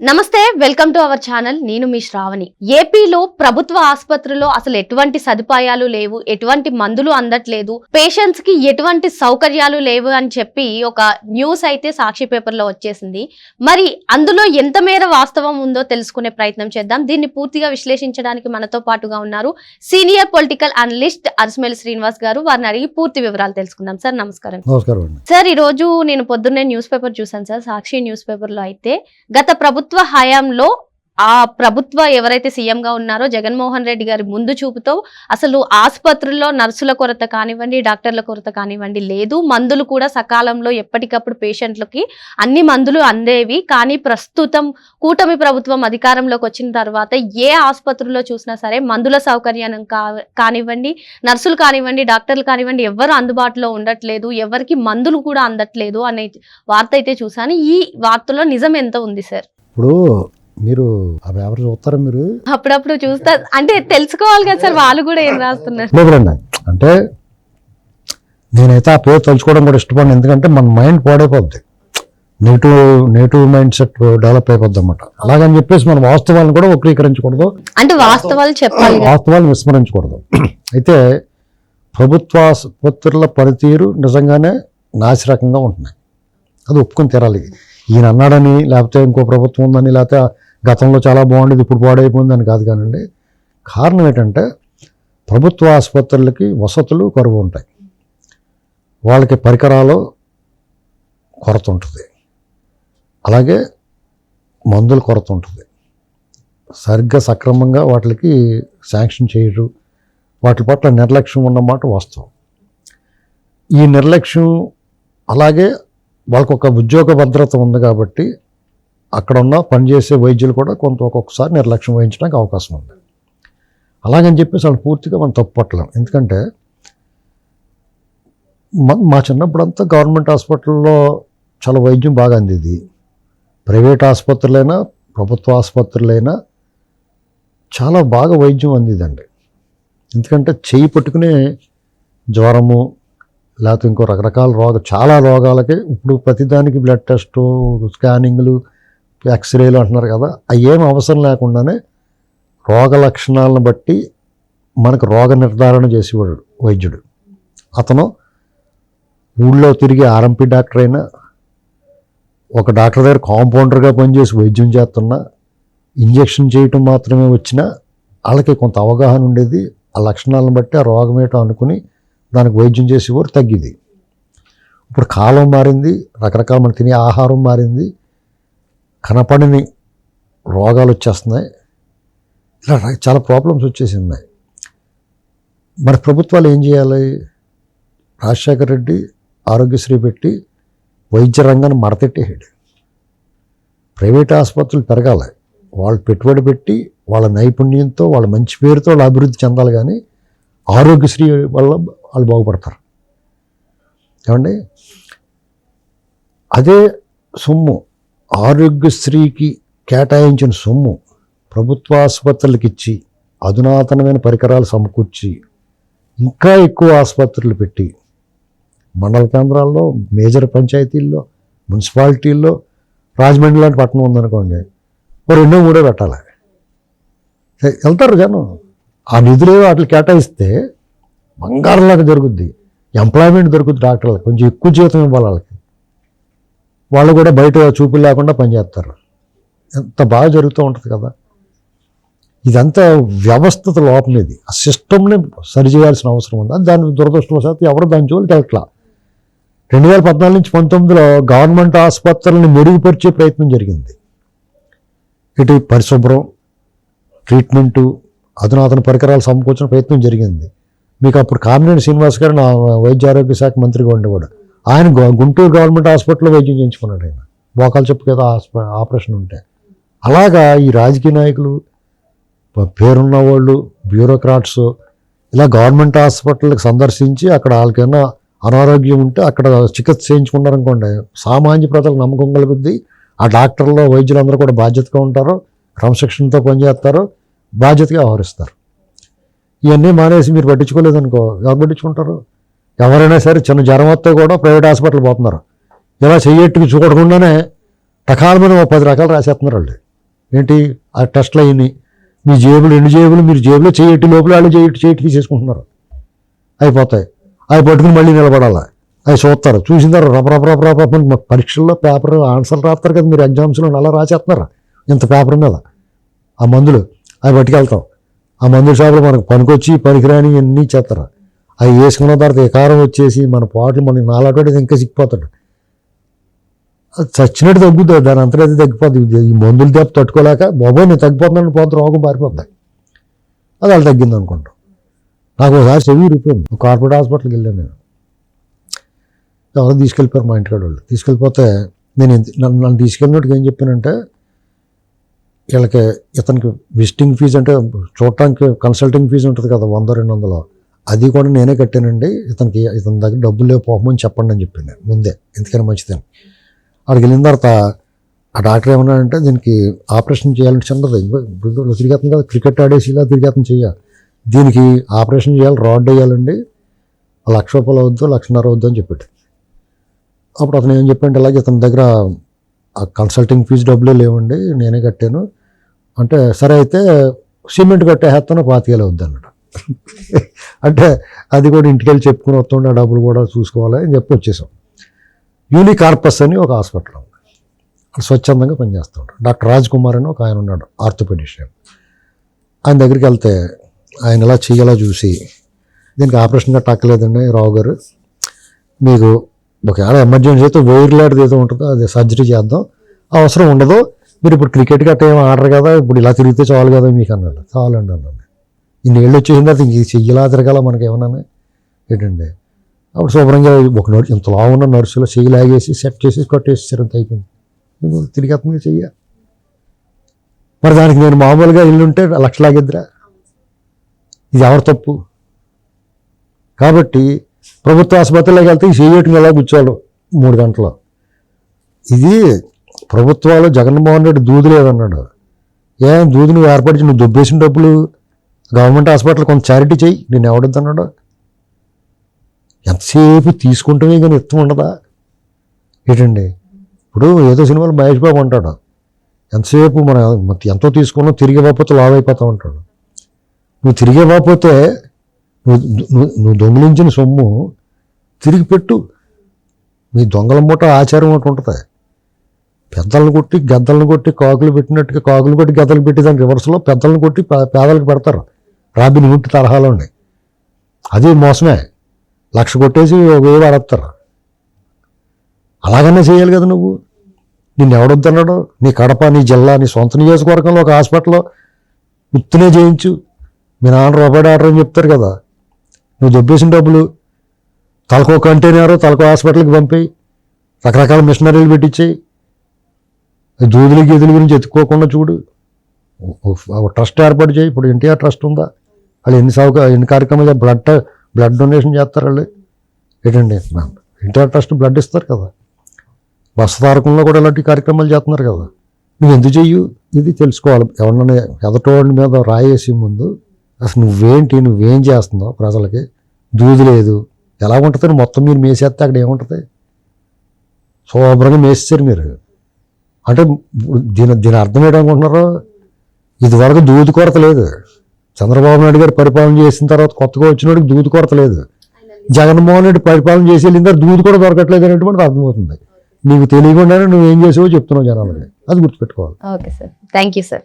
నమస్తే welcome to our channel. నేను మీ శ్రావణి. ఏపీలో ప్రభుత్వ ఆసుపత్రిలో అసలు ఎటువంటి సదుపాయాలు లేవు ఎటువంటి మందులు అందట్లేదు పేషెంట్స్కి ఎటువంటి సౌకర్యాలు లేవు అని చెప్పి ఒక న్యూస్ అయితే సాక్షి పేపర్లో వచ్చేసింది. మరి అందులో ఎంత మేర వాస్తవం ఉందో తెలుసుకునే ప్రయత్నం చేద్దాం. దీన్ని పూర్తిగా విశ్లేషించడానికి మనతో పాటుగా ఉన్నారు సీనియర్ పొలిటికల్ అనలిస్ట్ అరసమేలి శ్రీనివాస్ గారు. వారిని అడిగి పూర్తి వివరాలు తెలుసుకుందాం. సార్ నమస్కారం. నమస్కారం సార్ ఈ రోజు నేను పొద్దున్నే న్యూస్ పేపర్ చూసాను సార్ సాక్షి న్యూస్ పేపర్లో అయితే. గత ప్రభుత్వ ప్రభుత్వ హయాంలో ఆ ప్రభుత్వ ఎవరైతే సీఎంగా ఉన్నారో జగన్మోహన్ రెడ్డి గారి ముందు చూపుతో అసలు ఆసుపత్రుల్లో నర్సుల కొరత కానివ్వండి డాక్టర్ల కొరత కానివ్వండి లేదు. మందులు కూడా సకాలంలో ఎప్పటికప్పుడు పేషెంట్లకి అన్ని మందులు అందేవి. కానీ ప్రస్తుతం కూటమి ప్రభుత్వం అధికారంలోకి వచ్చిన తర్వాత ఏ ఆసుపత్రిలో చూసినా సరే మందుల సౌకర్యం కా- కానివ్వండి నర్సులు కానివ్వండి డాక్టర్లు కానివ్వండి ఎవరు అందుబాటులో ఉండట్లేదు. ఎవరికి మందులు కూడా అందట్లేదు అనే వార్త అయితే చూసాను ఈ వార్తలో నిజం ఎంత ఉంది సార్? ఇప్పుడు మీరు అవి ఎవరు చూస్తారా మీరు? అప్పుడప్పుడు చూస్తా. అంటే తెలుసుకోవాలి కదా సార్ వాళ్ళు కూడా ఏం రాస్తున్నారు? లేదండి అంటే నేనైతే ఆ పేరు తలుచుకోవడం కూడా ఇష్టపడను. ఎందుకంటే మన mind పాడైపోద్ది. Negative negative mind set develop అయిపోద్ది అనమాట అలాగని చెప్పేసి మన వాస్తవాలను కూడా వక్రీకరించకూడదు. అంటే వాస్తవాలు చెప్పాలి. వాస్తవాలను విస్మరించకూడదు. అయితే ప్రభుత్వ ఆసుపత్రుల పనితీరు నిజంగానే నాసిరకంగా ఉంటున్నాయి. అది ఒప్పుకొని తీరాలి. ఈయన అన్నాడని లేకపోతే ఇంకో ప్రభుత్వం ఉందని లేకపోతే గతంలో చాలా బాగుండేది ఇప్పుడు పాడైపోయింది అని కాదు కానండి. కారణం ఏంటంటే ప్రభుత్వ ఆసుపత్రులకి వసతులు కరువు ఉంటాయి. వాళ్ళకి పరికరాలు కొరత ఉంటుంది. అలాగే మందుల కొరత ఉంటుంది. సరిగ్గా సక్రమంగా వాటికి శాంక్షన్ చేయరు. వాటి పట్ల నిర్లక్ష్యం ఉన్నమాట వాస్తవం. ఈ నిర్లక్ష్యం అలాగే వాళ్ళకు ఒక ఉద్యోగ భద్రత ఉంది కాబట్టి అక్కడ ఉన్న పనిచేసే వైద్యులు కూడా కొంత ఒక్కొక్కసారి నిర్లక్ష్యం వహించడానికి అవకాశం ఉంది. అలాగని చెప్పేసి వాళ్ళు పూర్తిగా మనం తప్పుపట్టలేం. ఎందుకంటే మా- మా చిన్నప్పుడంతా గవర్నమెంట్ హాస్పిటల్లో చాలా వైద్యం బాగా అందేది. ప్రైవేట్ ఆసుపత్రులైనా ప్రభుత్వ ఆసుపత్రులైనా చాలా బాగా వైద్యం అందిదండి. ఎందుకంటే చేయి పట్టుకునే జ్వరము లేకపోతే ఇంకో రకరకాల రోగ చాలా రోగాలకి ఇప్పుడు ప్రతిదానికి బ్లడ్ టెస్టు స్కానింగ్లు ఎక్స్రేలు అంటున్నారు కదా అవి ఏం అవసరం లేకుండానే రోగ లక్షణాలను బట్టి మనకు రోగ నిర్ధారణ చేసేవాడు వైద్యుడు. అతను ఊళ్ళో తిరిగి ఆర్ఎంపీ డాక్టర్ అయినా ఒక డాక్టర్ దగ్గర కాంపౌండర్గా పనిచేసి వైద్యం చేస్తున్నా ఇంజెక్షన్ చేయటం మాత్రమే వచ్చినా వాళ్ళకి కొంత అవగాహన ఉండేది ఆ లక్షణాలను బట్టి ఆ రోగం ఏంటో అనుకుని దానికి వైద్యం చేసేవారు తగ్గింది. ఇప్పుడు కాలం మారింది రకరకాల మనం తినే ఆహారం మారింది కనపడని రోగాలు వచ్చేస్తున్నాయి. ఇలా చాలా ప్రాబ్లమ్స్ వచ్చేసి ఉన్నాయి. మరి ప్రభుత్వాలు ఏం చేయాలి? రాజశేఖర రెడ్డి ఆరోగ్యశ్రీ పెట్టి వైద్య రంగాన్ని మడతెట్టేసాడు ప్రైవేట్ ఆసుపత్రులు పెరగాలి. వాళ్ళు పెట్టుబడి పెట్టి వాళ్ళ నైపుణ్యంతో వాళ్ళ మంచి పేరుతో వాళ్ళు అభివృద్ధి చెందాలి కానీ ఆరోగ్యశ్రీ వల్ల వాళ్ళు బాగుపడతారు. ఏమండి? అదే సొమ్ము. ఆరోగ్యశ్రీకి కేటాయించిన సొమ్ము ప్రభుత్వ ఆసుపత్రులకు ఇచ్చి అధునాతనమైన పరికరాలు సమకూర్చి ఇంకా ఎక్కువ ఆసుపత్రులు పెట్టి మండల కేంద్రాల్లో మేజర్ పంచాయతీల్లో మున్సిపాలిటీల్లో రాజమండ్రి లాంటి పట్టణం ఉందనుకోండి మరి రెండో మూడో పెట్టాలి. వెళ్తారు జనం. ఆ నిధులు వాటికి కేటాయిస్తే బంగారంలాగా దొరుకుద్ది. ఎంప్లాయ్మెంట్ దొరుకుద్ది డాక్టర్లకు. కొంచెం ఎక్కువ జీతం ఇవ్వాలి వాళ్ళకి. వాళ్ళు కూడా బయట చూపులు లేకుండా పనిచేస్తారు ఎంత బాగా జరుగుతూ ఉంటుంది కదా. ఇదంతా వ్యవస్థత లోపం ఇది ఆ సిస్టమ్ని సరి చేయాల్సిన అవసరం ఉంది. దాని దురదృష్టవశాత్తు ఎవరు దాని జోలికి వెళ్ళట్లా. రెండు వేల పద్నాలుగు నుంచి పంతొమ్మిదిలో గవర్నమెంట్ ఆసుపత్రులను మెరుగుపరిచే ప్రయత్నం జరిగింది. ఇటు పరిశుభ్రం ట్రీట్మెంటు అధునాతన పరికరాలు సమకూర్చిన ప్రయత్నం జరిగింది. మీకు అప్పుడు కామినేని శ్రీనివాస్ గారు నా వైద్య ఆరోగ్య శాఖ మంత్రిగా ఉండేవాడు. ఆయన గుంటూరు గవర్నమెంట్ హాస్పిటల్లో వైద్యం చేయించుకున్నాడు ఆయన. మోకాలు చెప్పు కదా ఆపరేషన్ ఉంటే. అలాగా ఈ రాజకీయ నాయకులు పేరున్న వాళ్ళు బ్యూరోక్రాట్స్ ఇలా గవర్నమెంట్ హాస్పిటల్కి సందర్శించి అక్కడ వాళ్ళకైనా అనారోగ్యం ఉంటే అక్కడ చికిత్స చేయించుకున్నారనుకోండి సామాన్య ప్రజలకు నమ్మకం కలుగుద్ది. ఆ డాక్టర్లు వైద్యులందరూ కూడా బాధ్యతగా ఉంటారు. క్రమశిక్షణతో పనిచేస్తారు. బాధ్యతగా వ్యవహరిస్తారు. ఇవన్నీ మానేసి మీరు పట్టించుకోలేదనుకో ఎవరు పట్టించుకుంటారు? ఎవరైనా సరే చిన్న జ్వరం వస్తే కూడా ప్రైవేట్ హాస్పిటల్ పోతున్నారు. ఇలా చెయ్యట్టుకు చూడకుండానే రకాల మీద పది రకాలు రాసేస్తున్నారు వాళ్ళు. ఏంటి? ఆ టెస్ట్లు అయినాయి. మీ జేబులు రెండు జేబులు? మీరు జేబులో చేయటి లోపల వాళ్ళు చేయటి చేయటి తీసేసుకుంటున్నారు. అయిపోతాయి. అవి పట్టుకుని మళ్ళీ నిలబడాలి? అవి చూస్తారు. చూసిన తర్వాత రప రప రప రప పరీక్షల్లో పేపర్ ఆన్సర్లు రాస్తారు కదా మీరు ఎగ్జామ్స్లో అలా రాసేస్తున్నారు. ఇంత పేపర్ మీద. ఆ మందులు అవి పట్టుకెళ్తాం. ఆ మందు షాపులు మనకు పనికొచ్చి పనికిరాని అన్నీ చేస్తారు. అవి వేసుకున్న తర్వాత ఈ వచ్చేసి మన పాటలు మనకి నాలాంటి ఇంకా సిక్కిపోతాడు. అది చచ్చినట్టు తగ్గుద్ది దాని అంతటైతే తగ్గిపోతుంది ఈ మందులు దెబ్బ తట్టుకోలేక బాబోయ్ నేను తగ్గిపోతున్నాను పోతే రోగం పారిపోద్ది. అది అలా తగ్గింది అనుకుంటాం. నాకు ఒకసారి చెవి ఇరిపోయింది ఒక కార్పొరేట్ హాస్పిటల్కి వెళ్ళాను నేను. ఎవరో తీసుకెళ్ళిపోయారు మా ఇంటికాడ వాళ్ళు తీసుకెళ్ళిపోతే నేను నన్ను తీసుకెళ్ళినట్టుగా ఏం చెప్పానంటే వీళ్ళకి ఇతనికి విజిటింగ్ ఫీజు అంటే చూడటానికి కన్సల్టింగ్ ఫీజు ఉంటుంది కదా వంద రెండు వందలు. అది కూడా నేనే కట్టానండి. ఇతనికి ఇతని దగ్గర డబ్బులు లేకపోమని చెప్పండి అని చెప్పింది ముందే. ఎందుకని మంచిదని. అక్కడికి వెళ్ళిన తర్వాత ఆ డాక్టర్ ఏమన్నాడంటే దీనికి ఆపరేషన్ చేయాలంటే చిన్నది. ఇప్పుడు తిరిగేస్తుంది కదా క్రికెట్ ఆడేసి ఇలా తిరిగేస్తుంది చెయ్య. దీనికి ఆపరేషన్ చేయాలి రాడ్ వేయాలండి. లక్ష రూపాయలు అవద్దు లక్షన్నర అవద్దు అని చెప్పాడు. అప్పుడు అతను ఏం చెప్పండి అలాగే ఇతని దగ్గర ఆ కన్సల్టింగ్ ఫీజు డబ్బులే లేవండి నేనే కట్టాను. అంటే సరే అయితే సిమెంట్ కట్టేస్తాను పాతికేలు అవుద్ది అన్నాడు. అంటే అది కూడా ఇంటికెళ్ళి చెప్పుకుని వస్తుండే ఆ డబ్బులు కూడా చూసుకోవాలి అని చెప్పి వచ్చేసాం. యూనికార్పస్ అని ఒక హాస్పిటల్ ఉంది. స్వచ్ఛందంగా స్వచ్ఛందంగా పనిచేస్తుంటాడు డాక్టర్ రాజ్ కుమార్ అని ఒక ఆయన ఉన్నాడు ఆర్థోపెడిషియన్. ఆయన దగ్గరికి వెళ్తే ఆయన ఎలా చేయాలో చూసి దీనికి ఆపరేషన్గా గట్ట రావు గారు. మీకు ఒకవేళ ఎమర్జెన్సీ అయితే వైర్ లాంటిది ఏదో ఉంటుందో అది సర్జరీ చేద్దాం. అవసరం ఉండదు. మీరు ఇప్పుడు క్రికెట్ గట్ట ఏం ఆడరు కదా ఇప్పుడు ఇలా తిరిగితే చాలు కదా మీకు అన్నాడు. చాలండి అన్నాను ఇన్ని ఏళ్ళు వచ్చేసిన తర్వాత ఇంక చెయ్యలా తిరగాల మనకి ఏమన్నా ఏంటండి? అప్పుడు శుభ్రంగా ఒక నర్సు ఇంత లావు ఉన్న నర్సులో చెయ్యి లాగేసి సెట్ చేసి కొట్టేసేసారు అంత అయిపోయింది. తిరిగి అతను చెయ్య. మరి దానికి నేను మామూలుగా ఇల్లుంటే లక్షలాగిద్దరా? ఇది ఎవరి తప్పు? కాబట్టి ప్రభుత్వ ఆసుపత్రిలోకి వెళ్తే ఈ చేయటం ఎలా కూర్చోడు మూడు గంటలు. ఇది ప్రభుత్వాలు జగన్మోహన్ రెడ్డి దూదు లేదన్నాడు. ఏం దూది నువ్వు ఏర్పరిచి నువ్వు దుబ్బేసిన డబ్బులు? గవర్నమెంట్ హాస్పిటల్ కొంత చారిటీ చెయ్యి నేను ఎవడద్దన్నాడు? ఎంతసేపు తీసుకుంటమే కానీ ఇష్టం ఉండదా? ఏంటండి? ఇప్పుడు ఏదో సినిమాలో మహేష్ బాబు అంటాడు ఎంతసేపు మనం ఎంతో తీసుకున్నా తిరిగి పోతే లావ్ ఉంటాడు. నువ్వు తిరిగి పోతే నువ్వు నువ్వు దొంగిలించిన సొమ్ము తిరిగి పెట్టు. మీ దొంగల మూట ఆచారం ఒకటి ఉంటుంది. పెద్దలను కొట్టి గద్దలను కొట్టి కాకులు పెట్టినట్టుగా కాకులు కొట్టి గద్దలు పెట్టి దాని రివర్స్లో పెద్దలను కొట్టి పేదలకు పెడతారు. రాబిన్ హుడ్ ఉన్నాయి అది మోసమే. లక్ష కొట్టేసి ఒక వేలు అడతారు అలాగనే చేయాలి కదా నువ్వు. నిన్ను ఎవడొద్దన్నాడు? నీ కడప నీ జిల్లా నీ సొంత నియోజకవర్గంలో ఒక హాస్పిటల్లో ఉత్తునే చేయించు. మీ నాన్న రూపాయి ఆర్డర్ అని చెప్తారు కదా. నువ్వు దొబ్బేసిన డబ్బులు తలకో కంటైనర్ తలకో హాస్పిటల్కి పంపి రకరకాల మిషనరీలు పెట్టించేయి దూదులు గీదుల గురించి ఎత్తుక్కోకుండా చూడు. ఒక ట్రస్ట్ ఏర్పాటు చేయి. ఇప్పుడు ఎన్టీఆర్ ట్రస్ట్ ఉందా? వాళ్ళు ఎన్ని సౌక ఎన్ని కార్యక్రమాలు బ్లడ్ బ్లడ్ డొనేషన్ చేస్తారు వాళ్ళు. ఏంటండి? ఎన్టీఆర్ ట్రస్ట్ బ్లడ్ ఇస్తారు కదా. బస్సు తారకంలో కూడా ఇలాంటి కార్యక్రమాలు చేస్తున్నారు కదా. నువ్వు ఎందుకు చెయ్యు? ఇది తెలుసుకోవాలి. ఎవరన్నా ఎదటోడి మీద రాయేసి ముందు అసలు నువ్వేంటి నువ్వేం చేస్తున్నావు ప్రజలకి? దూది లేదు. ఎలా ఉంటుంది మొత్తం మీరు మేసేస్తే అక్కడ ఏముంటుంది? శుభ్రంగా మేసేసారు మీరు. అంటే దీని దీని అర్థం ఏంటనుకుంటున్నారు? ఇది వరకు దూది కొరత లేదు. చంద్రబాబు నాయుడు గారు పరిపాలన చేసిన తర్వాత కొత్తగా వచ్చినోడికి దూది కొరత లేదు. జగన్మోహన్ రెడ్డి పరిపాలన చేసి వెళ్ళిన తర్వాత దూది కూడా దొరకట్లేదు అనేటువంటిది అర్థమవుతుంది. నీకు తెలియకుండానే నువ్వు ఏం చేసావో చెప్తున్నావు జనాలకి. అది గుర్తుపెట్టుకోవాలి. Okay sir. Thank you sir